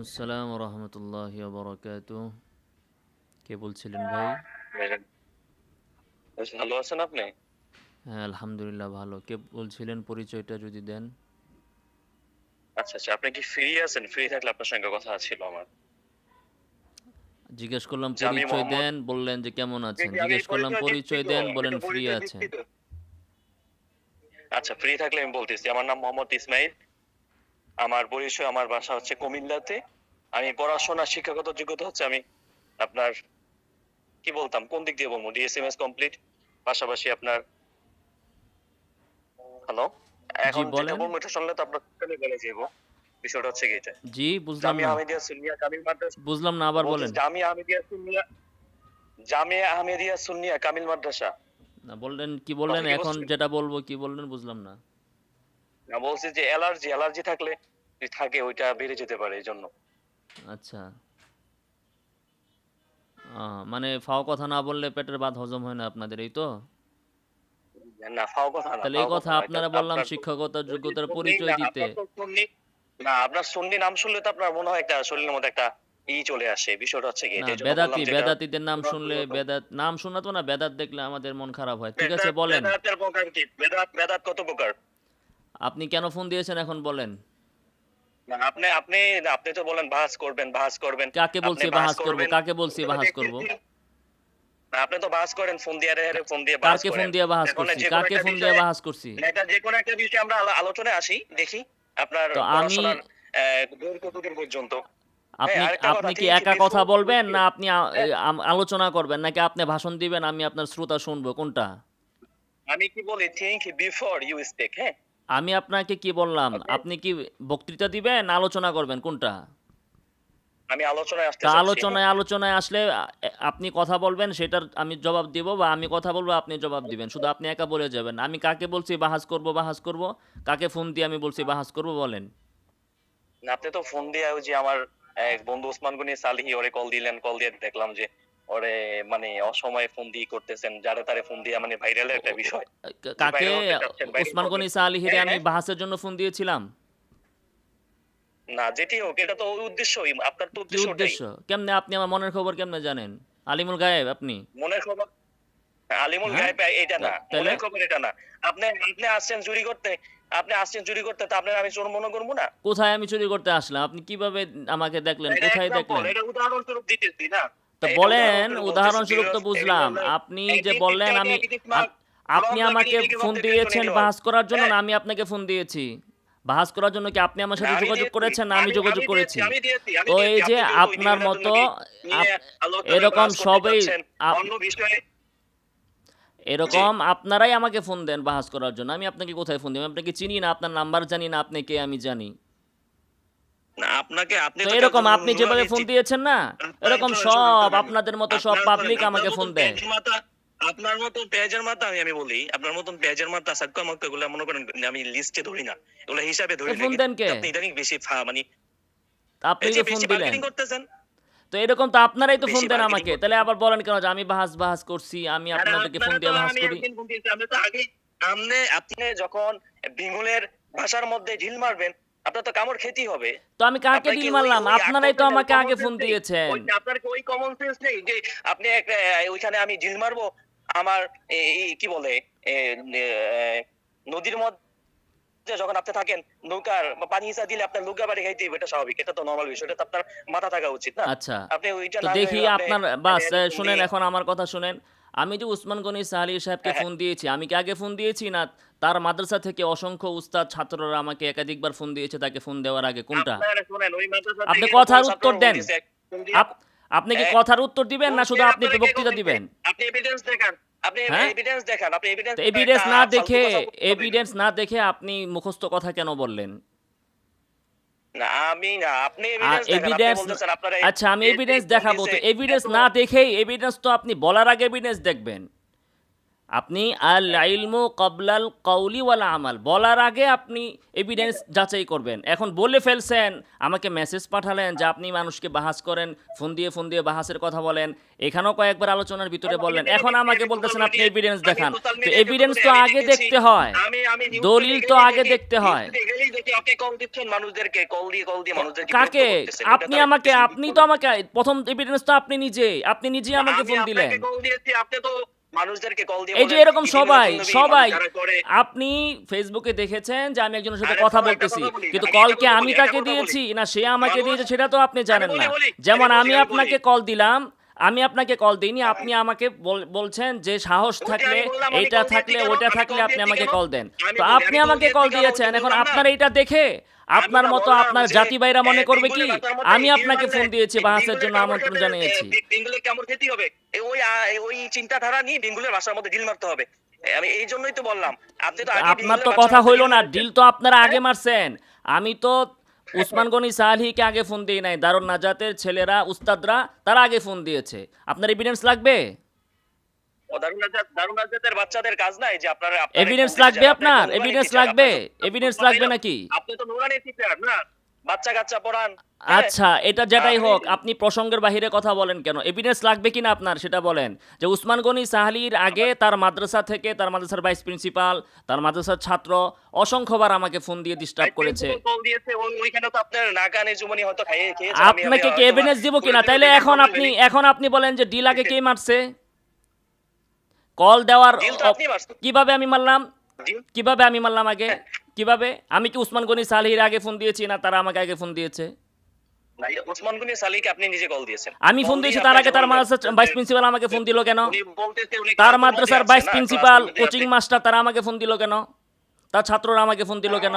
আসসালাম রহমতুল্লাহ বরকাত কে বলছিলেন ভাই? ভালো আছেন আপনি? হ্যাঁ আলহামদুলিল্লাহ ভালো। কে বলছিলেন পরিচয়টা যদি দেন? আচ্ছা আচ্ছা আপনি কি ফ্রি আছেন? ফ্রি থাকলে আপনার সঙ্গে কথা ছিল আমার। জিজ্ঞেস করলাম পরিচয় দেন বললেন যে কেমন আছেন। জিজ্ঞেস করলাম পরিচয় পরিচয় দেন বলেন ফ্রি আছেন। আচ্ছা ফ্রি থাকলে আমি বলতেছি। আমার নাম মোহাম্মদ ইসমাইল। আমার পরিচয় আমার বাসা হচ্ছে কুমিল্লাতে। আমি পড়াশোনা শিক্ষাগত যোগ্যতা হচ্ছে আমি আপনার কি বলতাম কোন দিক দিয়ে বলব? ডিএসএমএস কমপ্লিট পাশাপাশি আপনার হ্যালো? এখন যেটা বলব এটা শুনলে তো আপনার গলে যাব বিষয়টা হচ্ছে কি এটা? জি বুঝলাম না। আহমেদিয়া সুন্নিয়া কামিল মাদ্রাসা। বুঝলাম না আবার বলেন। জামিয়া আহমেদিয়া সুন্নিয়া জামিয়া আহমেদিয়া সুন্নিয়া কামিল মাদ্রাসা। না বললেন কি বললেন? এখন যেটা বলব কি বললেন বুঝলাম না। না বলছি যে অ্যালার্জি অ্যালার্জি থাকলে থাকে ওইটা বেড়ে যেতে পারে এই জন্য আচ্ছা। আহ, মানে ফাও কথা না বললে পেটের ভাত হজম হয় না আপনাদের এই তো? না ফাও কথা না তাহলে এই ফাও কথা না, এটা আপনারা বললাম আপনার- শিক্ষকতার যোগ্যতার সুন্নি পরিচয় না, দিতে। আপনার তো সুন্নি- না আপনার সুন্নি নাম শুনলে তো আপনার মনে হয় একটা শরীরের মধ্যে একটা ই চলে আসে বিষয়টা হচ্ছে কি না এটা এই জন্য বেদাতি যেটা- বেদাতিদের নাম শুনলে বেদাত নাম শোনা তো না বেদাত দেখলে আমাদের মন খারাপ হয় ঠিক আছে বেদাত- বলেন। বেদাতের প্রকার কি? বেদাত বেদাত কত প্রকার? আপনি কেন ফোন দিয়েছেন এখন বলেন। আপনি আপনি আপনি তো বলেন বাহাস করবেন বাহাস করবেন। কাকে বলছি বাহাস করব? কাকে বলছি বাহাস করব? আপনি তো বাহাস করেন ফোন দিয়ে রে ফোন দিয়ে বাহাস কাকে ফোন দিয়ে বাহাস করছি? কাকে ফোন দিয়ে বাহাস করছি? এটা যে কোনো একটা বিষয়ে আমরা আলোচনায় আসি দেখি আপনার তো আমি- পড়াশোনার দূর পর্যন্ত? আপনি আপনি কি একা কথা বলবেন না আপনি আলোচনা করবেন? নাকি আপনি ভাষণ দিবেন আমি আপনার শ্রোতা শুনব? কোনটা? আমি কি বলি থিংক বিফোর ইউ স্পিক হ্যাঁ? আমি আপনাকে কি বললাম? আপনি কি বক্তৃতা দিবেন? আলোচনা করবেন? কোনটা? আমি আলোচনায় আসতে আলোচনায় আলোচনায় আসলে আপনি কথা বলবেন সেটার আমি জবাব দিব বা আমি কথা বলব আপনি জবাব দিবেন। শুধু আপনি একা বলে যাবেন। আমি কাকে বলছি বাহাস করব বাহাস করব? কাকে ফোন দিয়ে আমি বলছি বাহাস করব? বলেন। না, আপনি তো ফোন দিয়ে যে আমার এক বন্ধু ওসমান গনি সালিহি ওরে কল দিলেন কল দিয়ে দেখলাম যে ওরে মানে অসময়ে ফোন দিয়ে করতেছেন যারে তারে ফোন দিয়ে মানে ভাইরালের একটা বিষয়। কাকে ওসমান গনি হ্যাঁ, আমি হ্যাঁ। বাহাসের জন্য ফোন দিয়েছিলাম? না যেটি হোক এটা তো উদ্দেশ্যই আপনার তো উদ্দেশ্য উদ্দেশ্য? কেমনে আপনি আমার মনের খবর কেমনে জানেন? আলিমুল গায়েব আপনি? মনের খবর? আলিমুল হ্যাঁ? গায়েব এটা না? মনের খবর এটা না। আপনি আপনি আসছেন চুরি করতে আপনি আসছেন চুরি করতে তা আপনার আমি চোর মনে করব না? কোথায় আমি চুরি করতে আসলাম? আপনি কীভাবে আমাকে দেখলেন? কোথায় দেখলেন? এটা উদাহরণস্বরূপ দিতেছি না? তো বলেন উদাহরণস্বরূপ তো বুঝলাম। আপনি যে বললেন আমি আপনি আমাকে ফোন দিয়েছেন 2021 বাহাস করার জন্য না হ্যাঁ। আমি আপনাকে ফোন দিয়েছি। বাহাস করার জন্য কি আপনি আমার সাথে যোগাযোগ করেছেন? না আমি যোগাযোগ করেছি। তো এই যে আপনার মতো এরকম সবই এরকম আপনারাই আমাকে ফোন দেন বাহাস করার জন্য। আমি আপনাকে কোথায় ফোন দিই? আমি আপনাকে চিনি না আপনার নাম্বার জানি না আপনি কে আমি জানি। আপনাকে আপনি তো এরকম আপনি যেভাবে ফোন দিয়েছেন না এরকম সব আপনাদের মতো সব পাবলিক আমাকে ফোন দেয়। আপনার মতো পেঁয়াজের মাথা আমি আমি বলি আপনার মতন পেঁয়াজের মাথা সাক্কা মাক্কা গুলো মনে করেন আমি লিস্টে ধরি না। এগুলো হিসাবে ধরি ফোন দেন কে? আপনি ইদানিং বেশি মানে আপনি যে ফোন দিলেন। করতেছেন। তো এরকম তো আপনারাই তো ফোন দেন আমাকে। তাহলে আবার বলেন কেন যে আমি বাহাস বাহাস করছি আমি আপনাদেরকে ফোন দিয়ে বাহাস করি। আপনি যখন বিঙ্গুলের ভাষার মধ্যে ঢিল মারবেন আপনার তো কামড় খেতেই হবে। তো আমি কাকে ডিল মারলাম? আপনারাই তো আমাকে আগে ফোন দিয়েছেন। আপনার কি ওই কমন সেন্স নেই যে আপনি ওইখানে আমি ঢিল মারবো আমার কি বলে নদীর মধ্যে যখন আপনি থাকেন নৌকার পানি হিসা দিলে আপনার নৌকা বাড়ি খাইতে এটা স্বাভাবিক এটা তো নর্মাল বিষয় এটা আপনার মাথা থাকা উচিত না। আচ্ছা। আপনি ওইটা দেখি আপনার বাস শুনেন এখন আমার কথা শুনেন। আমি যে উসমান গনি সাহালি সাহেবকে। ফোন দিয়েছি আমি কি আগে ফোন দিয়েছি না তার মাদ্রাসা থেকে অসংখ্য উস্তাদ ছাত্ররা আমাকে একাধিকবার ফোন দিয়েছে তাকে ফোন দেওয়ার আগে কোনটা আপনি কথার উত্তর দেন। আপনি কি। কথার উত্তর দিবেন না শুধু আপনি বক্তৃতা দিবেন আপনি এভিডেন্স দেখান হ্যাঁ? এভিডেন্স না দেখে এভিডেন্স না দেখে আপনি মুখস্থ কথা কেন বললেন না আমি না আপনি এভিডেন্স আচ্ছা আমি এভিডেন্স দেখাবো তো এভিডেন্স না দেখেই এভিডেন্স তো আপনি বলার আগে এভিডেন্স দেখবেন। আপনি আল ইলমু কবলাল কৌলি ওয়াল আমাল। বলার আগে আপনি এভিডেন্স যাচাই করবেন। এখন বলে ফেলছেন আমাকে মেসেজ পাঠালেন যে আপনি মানুষকে বাহাস করেন ফোন দিয়ে ফোন দিয়ে বাহাসের কথা বলেন। এখানেও কয়েকবার আলোচনার ভিতরে বললেন এখন আমাকে বলতেছেন আপনি এভিডেন্স দেখান। তো এভিডেন্স তো আগে দেখতে হয়। দলিল তো আগে দেখতে হয়। কাকে? আপনি আমাকে আপনি তো আমাকে প্রথম এভিডেন্স তো আপনি নিজে আপনি নিজে আমাকে ফোন দিলেন। আপনি তো মানুষদেরকে কল দিয়ে এই যে এরকম সবাই সবাই আপনি ফেসবুকে দেখেছেন যে আমি একজনের সাথে কথা বলতেছি কিন্তু কল কি আমি তাকে দিয়েছি না সে আমাকে দিয়েছে সেটা তো আপনি জানেন না। যেমন আমি আপনাকে কল দিলাম আমি আপনাকে কল দিইনি আপনি আমাকে বলছেন যে সাহস থাকলে দিয়েছি থাকলে আমি থাকলে আপনি আমাকে কল দেন। তো আপনি আমাকে কল দিয়েছেন এখন আপনার না। এইটা দেখে আপনার মতো আপনার জাতি ভাইরা মনে করবে কি? আমি আপনাকে ফোন দিয়েছি বাহাসের জন্য আমন্ত্রণ জানিয়েছি। বেঙ্গলের কামড় খেতেই হবে? ওই ওই চিন্তাধারা নিয়ে বেঙ্গলের ভাষার মধ্যে ঢিল মারতে হবে। আমি এই জন্যই তো বললাম আপনি তো আপনার তো কথা হইল না ডিল তো আপনারা আগে মারছেন। আমি তো উসমান গনি সালহিকে আগে ফোন দিই নাই দারুণ নাজাতের ছেলেরা উস্তাদরা তারা আগে ফোন দিয়েছে। আপনার এভিডেন্স লাগবে ও, দারুণ আজাদ- দারুণ আজাদের বাচ্চাদের কাজ নাই যে আপনারা আপনারা এভিডেন্স লাগবে আপনার এভিডেন্স লাগবে teacher, আপনি তো- এভিডেন্স লাগবে নাকি? আপনি তো নুরানি টিচার না? বাচ্চা কাচ্চা পড়ান হ্যাঁ? আচ্ছা এটা যেটাই হোক আপনি প্রসঙ্গের বাহিরে কথা বলেন কেন? এভিডেন্স লাগবে কিনা আপনার সেটা বলেন। যে উসমান গনি সাহালির আগে তার মাদ্রাসা থেকে তার মাদ্রাসার ভাইস প্রিন্সিপাল তার মাদ্রাসার ছাত্র অসংখ্যবার আমাকে ফোন দিয়ে ডিস্টার্ব করেছে। আপনাকে কি এভিডেন্স দিব কিনা? তাইলে এখন আপনি এখন আপনি বলেন যে ডিল আগে কে মারছে? কল দেওয়ার। কীভাবে আমি মারলাম? কীভাবে আমি মারলাম আগে? কীভাবে? আমি কি উসমান গনি সালহির আগে ফোন দিয়েছি না তারা আমাকে আগে ফোন দিয়েছে? না, গনি সালিকে আপনি নিজে কল দিয়েছেন। আমি ফোন দিয়েছি তার আগে তার মাদ্রাসার ভাইস প্রিন্সিপাল আমাকে ফোন দিল কেন? তার মাদ্রাসার ভাইস প্রিন্সিপাল কোচিং মাস্টার তারা আমাকে ফোন দিল কেন? তার ছাত্ররা আমাকে ফোন দিল কেন?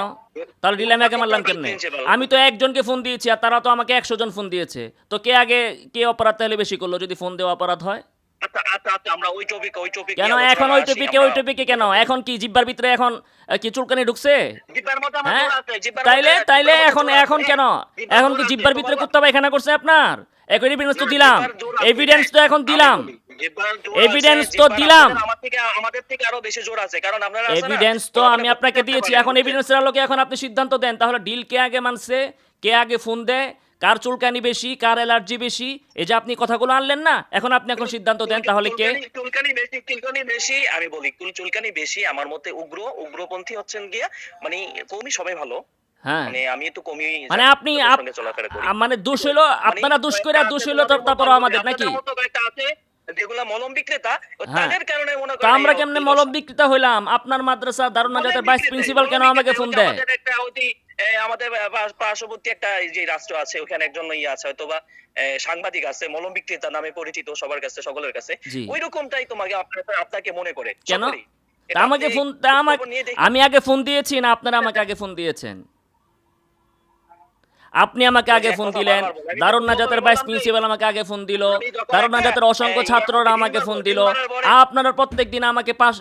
তার ডিলে আমি আগে মারলাম কেমনে? আমি তো একজনকে ফোন দিয়েছি আর তারা তো আমাকে একশো জন ফোন দিয়েছে। তো কে আগে কে অপরাধ তাহলে বেশি করল যদি ফোন দেওয়া অপরাধ হয়? আচ্ছা আচ্ছা আচ্ছা কেন? এখন ওই টপিকে ওই টপিকে কেন? এখন কি জিব্বার ভিতরে এখন কি চুলকানি ঢুকছে? হ্যাঁ? তাইলে তাইলে এখন এখন কেন? এখন কি জিব্বার ভিতরে কুত্তা পায়খানা করছে আপনার? এখন এভিডেন্স তো দিলাম। এভিডেন্স তো এখন দিলাম। আছে, তো দিলাম। এভিডেন্স তো আমি আপনাকে দিয়েছি? এখন এভিডেন্সের আলোকে এখন আপনি সিদ্ধান্ত দেন। তাহলে ডিল কে আগে মানছে কে আগে ফোন দেয় কার চুলকানি বেশি কার অ্যালার্জি বেশি? এই যে আপনি কথাগুলো আনলেন না এখন আপনি এখন সিদ্ধান্ত দেন তাহলে কে? চুলকানি- বেশি চুলকানি বেশি। আমি বলি চুল- চুলকানি বেশি আমার মতে উগ্র উগ্রপন্থী হচ্ছেন গিয়া মানে কৌমি সবাই ভালো। হ্যাঁ। মানে আমি তো কমি মানে আপনি মানে দোষ হলো আপনারা দোষ করে দোষ হলো তার- তারপর আমাদের নাকি? আপনাদের মতো কয়েকটা আছে যেগুলা মলম বিক্রেতা হ্যাঁ। তাদের কারণে মনে করেন আমরা কেমনে মলম বিক্রেতা হইলাম? আপনার মাদ্রাসা দারুণ নাজাতের ভাইস প্রিন্সিপাল কেন আমাকে ফোন দেয়? আমাদের পার্শ্ববর্তী একটা যে রাষ্ট্র আছে ওখানে একজন ইয়ে আছে হয়তো বা সাংবাদিক আছে মলম বিক্রেতা নামে পরিচিত সবার কাছে সকলের কাছে। ওই রকমটাই তোমাকে আপনাকে মনে করে কেন? আমাকে আপনি ফোন আমাকে। আমি আগে ফোন দিয়েছি না আপনারা আমাকে আগে ফোন দিয়েছেন? আপনি আমাকে আগে ফোন দিলেন। তো নাজাতের ভাইস প্রিন্সিপাল আমাকে আগে ফোন দিল। একটা, নাজাতের অসংখ্য ছাত্ররা আমাকে ফোন দিল। আপনারা প্রত্যেক দিন আমাকে পাঁচ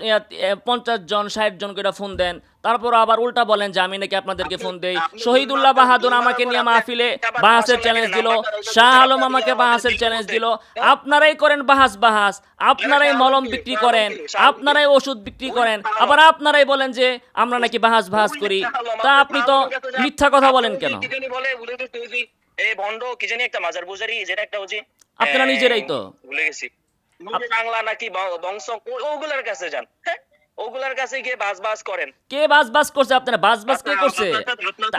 পঞ্চাশ জন ষাট জন করে ফোন দেন। তারপর আবার উল্টা বলেন যে আমি নাকি আপনাদেরকে ফোন দেই শহীদুল্লাহ বাহাদুর আমাকে নিয়ে মাহফিলে বাহাসের চ্যালেঞ্জ দিল শাহ আলম আমাকে বাহাসের চ্যালেঞ্জ দিল? আপনারাই করেন বাহাস বাহাস আপনারাই মলম বিক্রি করেন? আপনারাই ওষুধ বিক্রি করেন আবার আপনারাই বলেন যে আমরা নাকি বাহাস বাহাস করি তা আপনি তো। মিথ্যা কথা বলেন কেন আপনারা নিজেরাই তো। ভুলে গেছি বাংলা নাকি বংশ ওগুলার কাছে যান হ্যাঁ ওগুলার কাছে গিয়ে বাস বাস করেন। কে বাস বাস করছে? আপনারা বাস বাস কে করছে?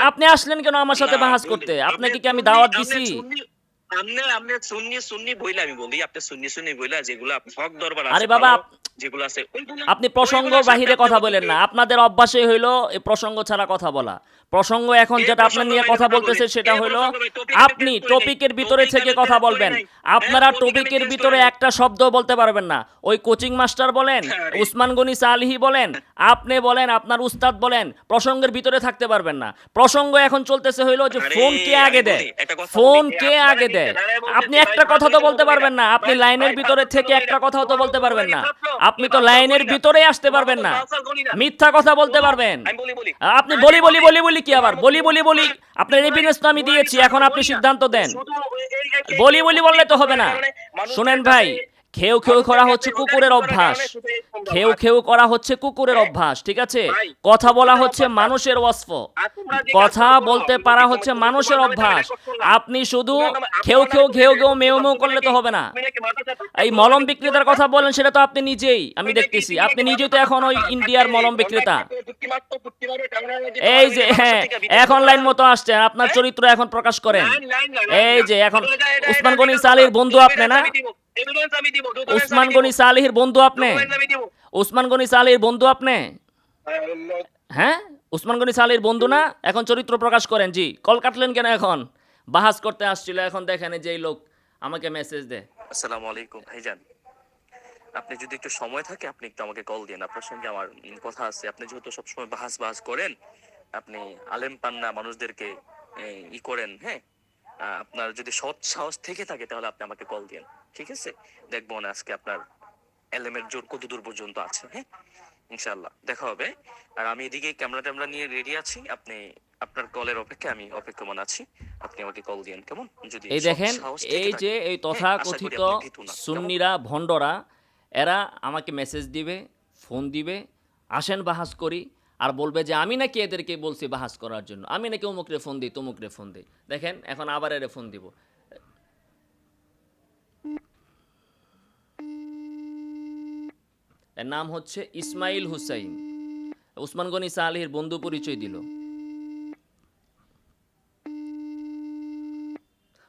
আপনি আসলেন কেন আমার সাথে বাহাস করতে? আপনাকে কি আমি দাওয়াত দিছি? আপনি আপনি সুন্নি সুন্নি বইলা আমি বলি আপনি সুন্নি সুন্নি বইলা যেগুলো আপনি হক দরবার আরে বাবা, যেগুলো আছে আপনি প্রসঙ্গ বাহিরে কথা বলেন না। আপনাদের অভ্যাসই হইল এই প্রসঙ্গ ছাড়া কথা বলা। প্রসঙ্গ এখন যেটা আপনার নিয়ে কথা বলতেছে সেটা হলো আপনি টপিকের ভিতরে থেকে কথা বলবেন। আপনারা হ্যাঁ, টপিকের ভিতরে একটা শব্দ বলতে পারবেন না। ওই কোচিং মাস্টার বলেন। উসমান গনি সালহি বলেন আপনি বলেন আপনার উস্তাদ বলেন প্রসঙ্গের ভিতরে থাকতে পারবেন না। প্রসঙ্গ এখন চলতেছে হইল যে ফোন কে আগে দেয়? ফোন কে আগে দেয়? আপনি একটা কথা তো বলতে পারবেন না। আপনি লাইনের ভিতরে থেকে একটা। কথাও তো বলতে পারবেন না। আপনি তো লাইনের ভিতরে আসতে পারবেন না। মিথ্যা কথা বলতে পারবেন। আপনি বলি বলি। বলি বলি কি আবার? বলি বলি বলি। আপনার এভিডেন্স তো আমি দিয়েছি, এখন আপনি সিদ্ধান্ত দেন। বলি বলি বললে তো হবে না। শুনেন ভাই খেউ খেউ করা হচ্ছে কুকুরের অভ্যাস। খেউ খেউ করা হচ্ছে কুকুরের অভ্যাস ঠিক আছে? কথা বলা হচ্ছে মানুষের ওয়াসফ। কথা বলতে পারা হচ্ছে মানুষের অভ্যাস। আপনি শুধু খেউ খেউ ঘেউ ঘেউ মেউ মেউ করলে তো হবে না। এই মলম বিক্রেতার কথা বলেন সেটা তো আপনি নিজেই। আমি দেখতেছি আপনি নিজেই তো এখন ওই ইন্ডিয়ার মলম বিক্রেতা। এই যে হ্যাঁ এখন লাইন মতো আসছেন আপনার হ্যাঁ? চরিত্র এখন প্রকাশ করেন। এই যে এখন উসমান গনি সালির বন্ধু আপনি না আমি দিব, দিব, গনি সালিহির বন্ধু আপনি। উসমান গনি সালির বন্ধু আপনি? হ্যাঁ? উসমান গনি সালির বন্ধু না? এখন চরিত্র প্রকাশ করেন জি। কল কাটলেন কেন এখন? বাহাস করতে আসছিল এখন দেখেন যে এই লোক আমাকে মেসেজ দেয়। আসসালামু আলাইকুম ভাইজান। আপনি যদি একটু সময় থাকে আপনি একটু আমাকে কল দিন আপনার সঙ্গে আমার কথা আছে। আপনি যেহেতু সবসময় বাহাস বাহাস করেন আপনি আলেম পান্না মানুষদেরকে ই করেন হ্যাঁ? আপনার যদি সৎ সাহস থেকে থাকে তাহলে আপনি আমাকে কল দিন ঠিক আছে? দেখব না আজকে আপনার এলেমের জোর কত দূর পর্যন্ত আছে হ্যাঁ? ইনশাল্লাহ দেখা হবে। আর আমি এদিকে ক্যামেরা ট্যামেরা নিয়ে রেডি আছি। আপনি আপনার কলের অপেক্ষা আমি অপেক্ষমান আছি। আপনি আমাকে কল দিন কেমন? যদি এই দেখেন এই যে এই হ্যাঁ, না। কেমন? সুন্নিরা ভণ্ডরা এরা আমাকে মেসেজ দিবে ফোন দিবে আসেন বাহাস করি আর বলবে যে আমি নাকি এদেরকে বলছি বাহাস করার জন্য। আমি নাকি অমুকরে ফোন দিই তমুকরে ফোন দিই। দেখেন এখন আবার এরে ফোন দিব। এর নাম হচ্ছে ইসমাইল হুসাইন। উসমান গনি সালিহির বন্ধু পরিচয় দিল।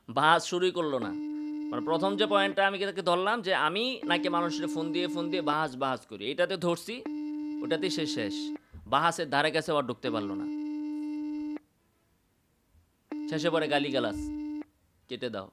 বাহাস শুরুই করল না। মানে প্রথম যে পয়েন্টটা আমি তাকে ধরলাম যে আমি নাকি মানুষের ফোন দিয়ে ফোন দিয়ে বাহাস বাহাস করি। এটাতে ধরছি ওটাতে সে শেষ। বাহাসের ধারে কাছে আবার ঢুকতে পারল না। শেষে পরে গালি গালাস কেটে দাও।